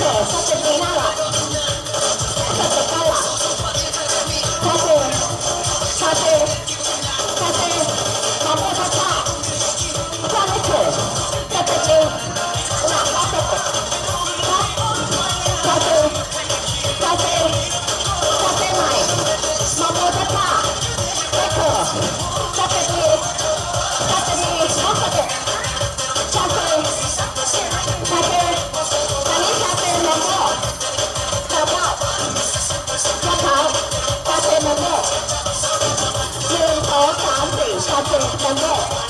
เฉยถ้าเป็นปีหน้หรอ 人も